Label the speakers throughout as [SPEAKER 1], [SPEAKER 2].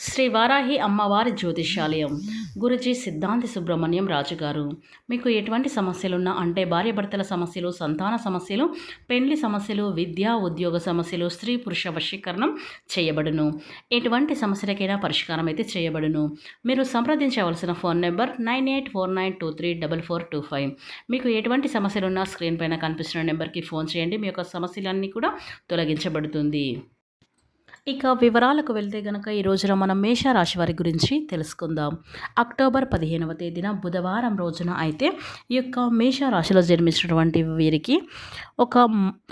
[SPEAKER 1] శ్రీ వారాహి అమ్మవారి జ్యోతిష్యాలయం గురుజీ సిద్ధాంతి సుబ్రహ్మణ్యం రాజు గారు మీకు ఎటువంటి సమస్యలున్నా అంటే భార్యాభర్తల సమస్యలు సంతాన సమస్యలు పెండ్లి సమస్యలు విద్యా ఉద్యోగ సమస్యలు స్త్రీ పురుష వశీకరణం చేయబడును. ఎటువంటి సమస్యలకైనా పరిష్కారం అయితే చేయబడును. మీరు సంప్రదించవలసిన phone number nine eight four nine two three double four two five. మీకు ఎటువంటి సమస్యలున్నా స్క్రీన్ పైన కనిపిస్తున్న నెంబర్కి ఫోన్ చేయండి. మీ యొక్క సమస్యలన్నీ కూడా తొలగించబడుతుంది. ఇక వివరాలకు వెళ్తే గనక ఈ రోజున మనం మేషరాశి వారి గురించి తెలుసుకుందాం. అక్టోబర్ పదిహేనవ తేదీన బుధవారం రోజున అయితే ఈ యొక్క మేషరాశిలో జన్మించినటువంటి వీరికి ఒక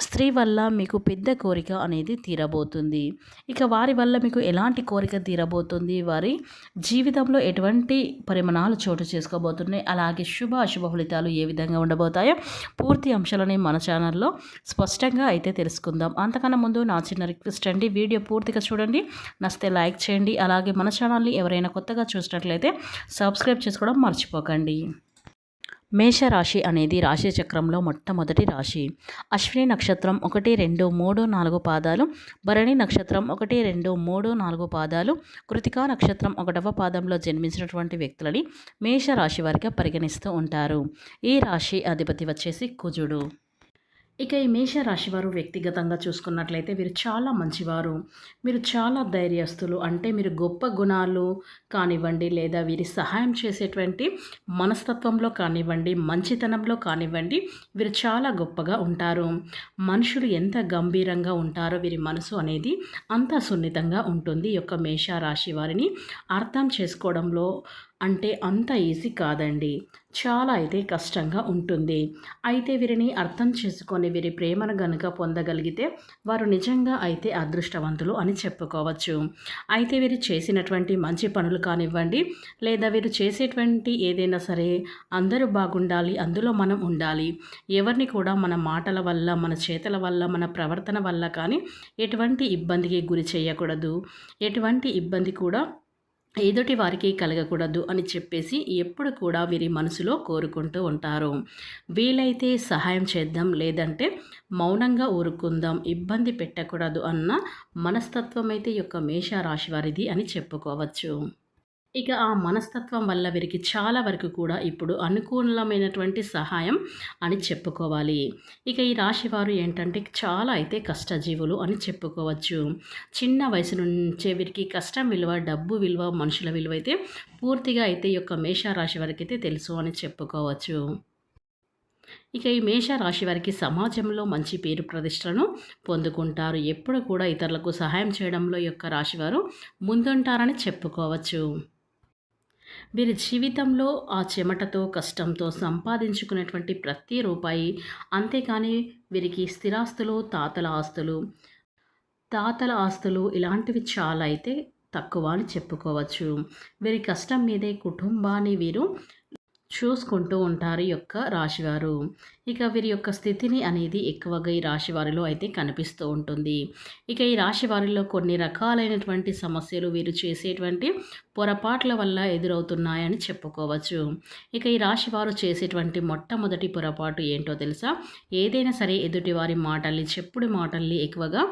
[SPEAKER 1] స్త్రీ వల్ల మీకు పెద్ద కోరిక అనేది తీరబోతుంది. ఇక వారి వల్ల మీకు ఎలాంటి కోరిక తీరబోతుంది? వారి జీవితంలో ఎటువంటి పరిమాణాలు చోటు చేసుకోబోతున్నాయి? అలాగే శుభ అశుభ ఫలితాలు ఏ విధంగా ఉండబోతాయో పూర్తి అంశాలని మన ఛానల్లో స్పష్టంగా అయితే తెలుసుకుందాం. అంతకన్నా ముందు నా చిన్న రిక్వెస్ట్ అండి వీడియో పూర్తిగా చూడండి. నచ్చితే లైక్ చేయండి. అలాగే మన ఛానల్ని ఎవరైనా కొత్తగా చూసినట్లయితే సబ్స్క్రైబ్ చేసుకోవడం మర్చిపోకండి. మేషరాశి అనేది రాశి చక్రంలో మొట్టమొదటి రాశి. అశ్విని నక్షత్రం ఒకటి రెండు మూడు నాలుగు పాదాలు. భరణి నక్షత్రం ఒకటి రెండు మూడు నాలుగు పాదాలు. కృతికా నక్షత్రం ఒకటవ పాదంలో జన్మించినటువంటి వ్యక్తులని మేషరాశి వారిగా పరిగణిస్తూ ఉంటారు. ఈ రాశి అధిపతి వచ్చేసి కుజుడు. ఇక ఈ మేషరాశి వారు వ్యక్తిగతంగా చూసుకున్నట్లయితే వీరు చాలా మంచివారు. మీరు చాలా ధైర్యస్తులు. అంటే మీరు గొప్ప గుణాలు కానివ్వండి లేదా వీరి సహాయం చేసేటువంటి మనస్తత్వంలో కానివ్వండి మంచితనంలో కానివ్వండి వీరు చాలా గొప్పగా ఉంటారు. మనుషులు ఎంత గంభీరంగా ఉంటారో వీరి మనసు అనేది అంత సున్నితంగా ఉంటుంది ఈ యొక్క మేషరాశి వారిని. అర్థం చేసుకోవడంలో అంటే అంత ఈజీ కాదండి. చాలా అయితే కష్టంగా ఉంటుంది. అయితే వీరిని అర్థం చేసుకొని వీరి ప్రేమను గనుక పొందగలిగితే వారు నిజంగా అయితే అదృష్టవంతులు అని చెప్పుకోవచ్చు. అయితే వీరు చేసినటువంటి మంచి పనులు కానివ్వండి లేదా వీరు చేసేటువంటి ఏదైనా సరే అందరూ బాగుండాలి అందులో మనం ఉండాలి. ఎవరిని కూడా మన మాటల వల్ల మన చేతల వల్ల మన ప్రవర్తన వల్ల కానీ ఎటువంటి ఇబ్బందికి గురి చేయకూడదు. ఎటువంటి ఇబ్బంది కూడా ఎదుటి వారికి కలగకూడదు అని చెప్పేసి ఎప్పుడు కూడా వీరి మనసులో కోరుకుంటూ ఉంటారు. వీలైతే సహాయం చేద్దాం లేదంటే మౌనంగా ఊరుకుందాం ఇబ్బంది పెట్టకూడదు అన్న మనస్తత్వం అయితే మేష రాశి వారిది అని చెప్పుకోవచ్చు. ఇక ఆ మనస్తత్వం వల్ల వీరికి చాలా వరకు కూడా ఇప్పుడు అనుకూలమైనటువంటి సహాయం అని చెప్పుకోవాలి. ఇక ఈ రాశి వారు ఏంటంటే చాలా అయితే కష్టజీవులు అని చెప్పుకోవచ్చు. చిన్న వయసు నుంచే వీరికి కష్టం విలువ డబ్బు విలువ మనుషుల విలువ అయితే పూర్తిగా అయితే ఈ యొక్క మేషరాశి వారికి అయితే తెలుసు అని చెప్పుకోవచ్చు. ఇక ఈ మేషరాశి వారికి సమాజంలో మంచి పేరు ప్రతిష్టలను పొందుకుంటారు. ఎప్పుడు కూడా ఇతరులకు సహాయం చేయడంలో ఈ యొక్క రాశివారు ముందుంటారని చెప్పుకోవచ్చు. వీరి జీవితంలో ఆ చెమటతో కష్టంతో సంపాదించుకునేటువంటి ప్రతి రూపాయి. అంతేకాని వీరికి స్థిరాస్తులు తాతల ఆస్తులు. తాతల ఆస్తులు ఇలాంటివి చాలా అయితే తక్కువ అని చెప్పుకోవచ్చు. వీరి కష్టం మీదే కుటుంబాన్ని వీరు చూసుకుంటూ ఉంటారు ఈ యొక్క రాశివారు. ఇక వీరి యొక్క స్థితిని అనేది ఎక్కువగా ఈ రాశి వారిలో అయితే కనిపిస్తూ ఉంటుంది. ఇక ఈ రాశి వారిలో కొన్ని రకాలైనటువంటి సమస్యలు వీరు చేసేటువంటి పొరపాట్ల వల్ల ఎదురవుతున్నాయని చెప్పుకోవచ్చు. ఇక ఈ రాశివారు చేసేటువంటి మొట్టమొదటి పొరపాటు ఏంటో తెలుసా? ఏదైనా సరే ఎదుటివారి మాటల్ని చెప్పుడు మాటల్ని ఎక్కువగా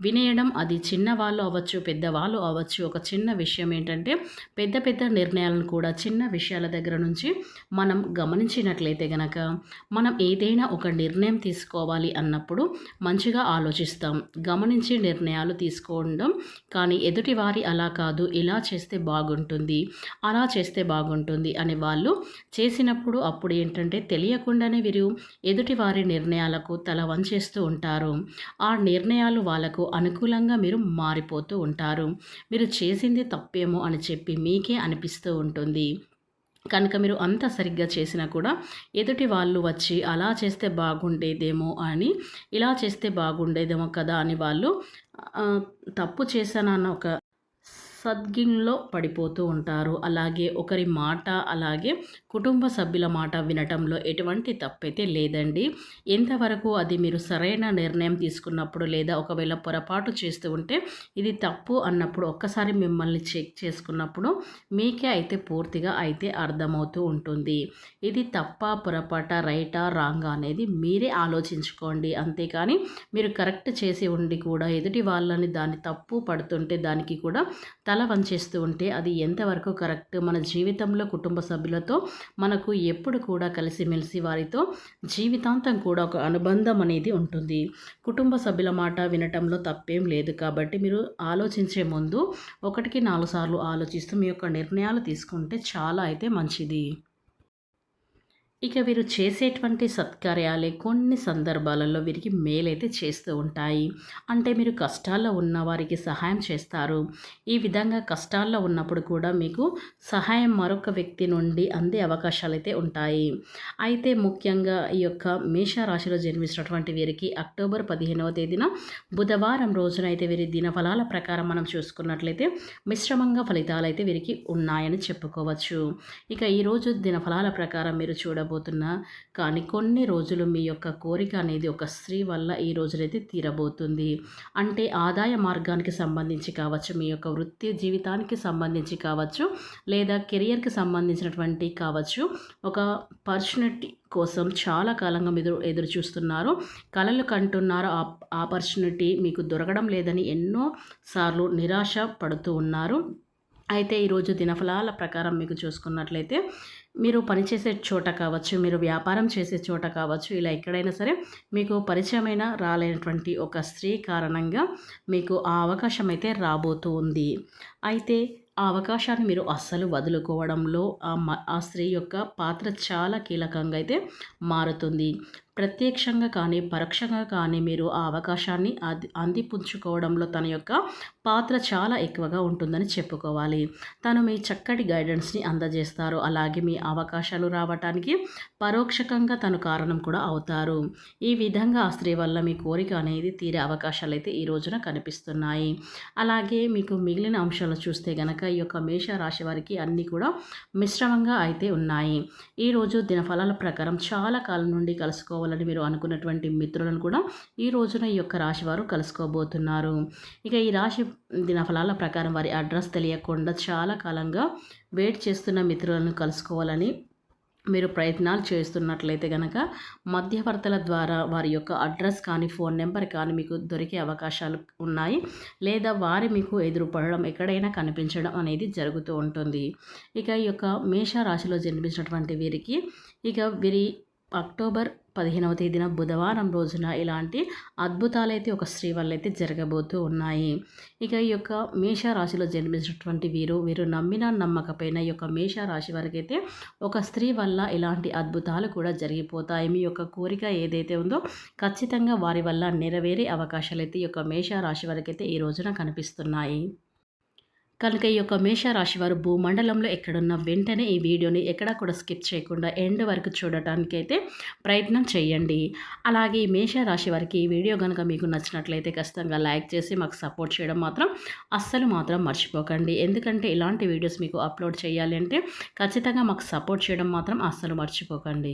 [SPEAKER 1] వినేయడం అది చిన్నవాళ్ళు అవ్వచ్చు పెద్దవాళ్ళు అవ్వచ్చు. ఒక చిన్న విషయం ఏంటంటే పెద్ద పెద్ద నిర్ణయాలను కూడా చిన్న విషయాల దగ్గర నుంచి మనం గమనించినట్లయితే గనక మనం ఏదైనా ఒక నిర్ణయం తీసుకోవాలి అన్నప్పుడు మంచిగా ఆలోచిస్తాం. గమనించి నిర్ణయాలు తీసుకోవడం కానీ ఎదుటివారి అలా కాదు ఇలా చేస్తే బాగుంటుంది అలా చేస్తే బాగుంటుంది అని వాళ్ళు చేసినప్పుడు అప్పుడు ఏంటంటే తెలియకుండానే వీరు ఎదుటివారి నిర్ణయాలకు తల వంచేస్తూ ఉంటారు. ఆ నిర్ణయాలు వాళ్ళకు అనుకూలంగా మీరు మారిపోతూ ఉంటారు. మీరు చేసింది తప్పేమో అని చెప్పి మీకే అనిపిస్తూ ఉంటుంది. కనుక మీరు అంత సరిగ్గా చేసినా కూడా ఎదుటి వాళ్ళు వచ్చి అలా చేస్తే బాగుండేదేమో అని ఇలా చేస్తే బాగుండేదేమో కదా అని వాళ్ళు తప్పు చేశానన్న ఒక సద్గిన్లో పడిపోతూ ఉంటారు. అలాగే ఒకరి మాట అలాగే కుటుంబ సభ్యుల మాట వినటంలో ఎటువంటి తప్పైతే లేదండి. ఎంతవరకు అది మీరు సరైన నిర్ణయం తీసుకున్నప్పుడు లేదా ఒకవేళ పొరపాటు చేస్తూ ఉంటే ఇది తప్పు అన్నప్పుడు ఒక్కసారి మిమ్మల్ని చెక్ చేసుకున్నప్పుడు మీకే అయితే పూర్తిగా అయితే అర్థమవుతూ ఉంటుంది. ఇది తప్ప పొరపాట రైటా రాంగా అనేది మీరే ఆలోచించుకోండి. అంతేకాని మీరు కరెక్ట్ చేసి ఉండి కూడా ఎదుటి వాళ్ళని దాన్ని తప్పు పడుతుంటే దానికి కూడా తల తల పనిచేస్తూ ఉంటే అది ఎంతవరకు కరెక్ట్? మన జీవితంలో కుటుంబ సభ్యులతో మనకు ఎప్పుడు కూడా కలిసిమెలిసి వారితో జీవితాంతం కూడా ఒక అనుబంధం అనేది ఉంటుంది. కుటుంబ సభ్యుల మాట వినటంలో తప్పేం లేదు. కాబట్టి మీరు ఆలోచించే ముందు ఒకటికి నాలుగు సార్లు ఆలోచిస్తూ మీ యొక్క నిర్ణయాలు తీసుకుంటే చాలా అయితే మంచిది. ఇక వీరు చేసేటువంటి సత్కార్యాలే కొన్ని సందర్భాలలో వీరికి మేలైతే చేస్తూ ఉంటాయి. అంటే మీరు కష్టాల్లో ఉన్న వారికి సహాయం చేస్తారు. ఈ విధంగా కష్టాల్లో ఉన్నప్పుడు కూడా మీకు సహాయం మరొక వ్యక్తి నుండి అందే అవకాశాలు అయితే ఉంటాయి. అయితే ముఖ్యంగా ఈ యొక్క మేషరాశిలో జన్మించినటువంటి వీరికి అక్టోబర్ పదిహేనవ తేదీన బుధవారం రోజున అయితే వీరి దినఫలాల ప్రకారం మనం చూసుకున్నట్లయితే మిశ్రమంగా ఫలితాలు అయితే వీరికి ఉన్నాయని చెప్పుకోవచ్చు. ఇక ఈరోజు దినఫలాల ప్రకారం మీరు చూడ తీరబోతున్నా. కానీ కొన్ని రోజులు మీ యొక్క కోరిక అనేది ఒక స్త్రీ వల్ల ఈ రోజులైతే తీరబోతుంది. అంటే ఆదాయ మార్గానికి సంబంధించి కావచ్చు మీ యొక్క వృత్తి జీవితానికి సంబంధించి కావచ్చు లేదా కెరియర్కి సంబంధించినటువంటి కావచ్చు ఒక పర్సనటీ కోసం చాలా కాలంగా మీరు ఎదురు చూస్తున్నారు. కళలు కంటున్నారు. ఆపర్చునిటీ మీకు దొరకడం లేదని ఎన్నో సార్లు నిరాశ పడుతూ ఉన్నారు. అయితే ఈరోజు దినఫలాల ప్రకారం మీకు చూసుకున్నట్లయితే మీరు పనిచేసే చోట కావచ్చు మీరు వ్యాపారం చేసే చోట కావచ్చు ఇలా ఎక్కడైనా సరే మీకు పరిచయమైన రాలేనటువంటి ఒక స్త్రీ కారణంగా మీకు ఆ అవకాశం అయితే రాబోతూ ఉంది అయితే ఆ అవకాశాన్ని మీరు అస్సలు వదులుకోవడంలో ఆ ఆ స్త్రీ యొక్క పాత్ర చాలా కీలకంగా అయితే మారుతుంది. ప్రత్యక్షంగా కానీ పరోక్షంగా కానీ మీరు ఆ అవకాశాన్ని అది అందిపుంచుకోవడంలో తన యొక్క పాత్ర చాలా ఎక్కువగా ఉంటుందని చెప్పుకోవాలి. తను మీ చక్కటి గైడెన్స్ని అందజేస్తారు. అలాగే మీ అవకాశాలు రావటానికి పరోక్షకంగా తను కారణం కూడా అవుతారు. ఈ విధంగా ఆ స్త్రీ వల్ల మీ కోరిక అనేది తీరే అవకాశాలు అయితే ఈ రోజున కనిపిస్తున్నాయి. అలాగే మీకు మిగిలిన అంశాలు చూస్తే గనక ఈ యొక్క మేష రాశి వారికి అన్నీ కూడా మిశ్రమంగా అయితే ఉన్నాయి. ఈరోజు దినఫలాల ప్రకారం చాలా కాలం నుండి కలుసుకోవాలి కలుసుకోవాలని మీరు అనుకున్నటువంటి మిత్రులను కూడా ఈ రోజున ఈ యొక్క రాశి వారు కలుసుకోబోతున్నారు. ఇక ఈ రాశి దినఫలాల ప్రకారం వారి అడ్రస్ తెలియకుండా చాలా కాలంగా వెయిట్ చేస్తున్న మిత్రులను కలుసుకోవాలని మీరు ప్రయత్నాలు చేస్తున్నట్లయితే కనుక మధ్యవర్తుల ద్వారా వారి యొక్క అడ్రస్ కానీ ఫోన్ నెంబర్ కానీ మీకు దొరికే అవకాశాలు ఉన్నాయి. లేదా వారి మీకు ఎదురుపడడం ఎక్కడైనా కనిపించడం అనేది జరుగుతూ ఉంటుంది. ఇక ఈ యొక్క మేషరాశిలో జన్మించినటువంటి వీరికి ఇక వీరి అక్టోబర్ పదిహేనవ తేదీన బుధవారం రోజున ఇలాంటి అద్భుతాలైతే ఒక స్త్రీ వల్ల అయితే జరగబోతూ ఉన్నాయి. ఇక ఈ యొక్క మేషరాశిలో జన్మించినటువంటి వీరు వీరు నమ్మిన నమ్మకపోయినా ఈ యొక్క మేషరాశి వారికి అయితే ఒక స్త్రీ వల్ల ఇలాంటి అద్భుతాలు కూడా జరిగిపోతాయి. మీ యొక్క కోరిక ఏదైతే ఉందో ఖచ్చితంగా వారి వల్ల నెరవేరే అవకాశాలు అయితే ఈ యొక్క మేషరాశి వారికి అయితే ఈ రోజున కనిపిస్తున్నాయి. కనుక ఈ యొక్క మేషరాశి వారు భూమండలంలో ఎక్కడున్న వెంటనే ఈ వీడియోని ఎక్కడా కూడా స్కిప్ చేయకుండా ఎండ్ వరకు చూడటానికైతే ప్రయత్నం చేయండి. అలాగే ఈ మేషరాశి వారికి ఈ వీడియో కనుక మీకు నచ్చినట్లయితే ఖచ్చితంగా లైక్ చేసి మాకు సపోర్ట్ చేయడం మాత్రం అస్సలు మాత్రం మర్చిపోకండి. ఎందుకంటే ఇలాంటి వీడియోస్ మీకు అప్లోడ్ చేయాలి అంటే ఖచ్చితంగా మాకు సపోర్ట్ చేయడం మాత్రం అస్సలు మర్చిపోకండి.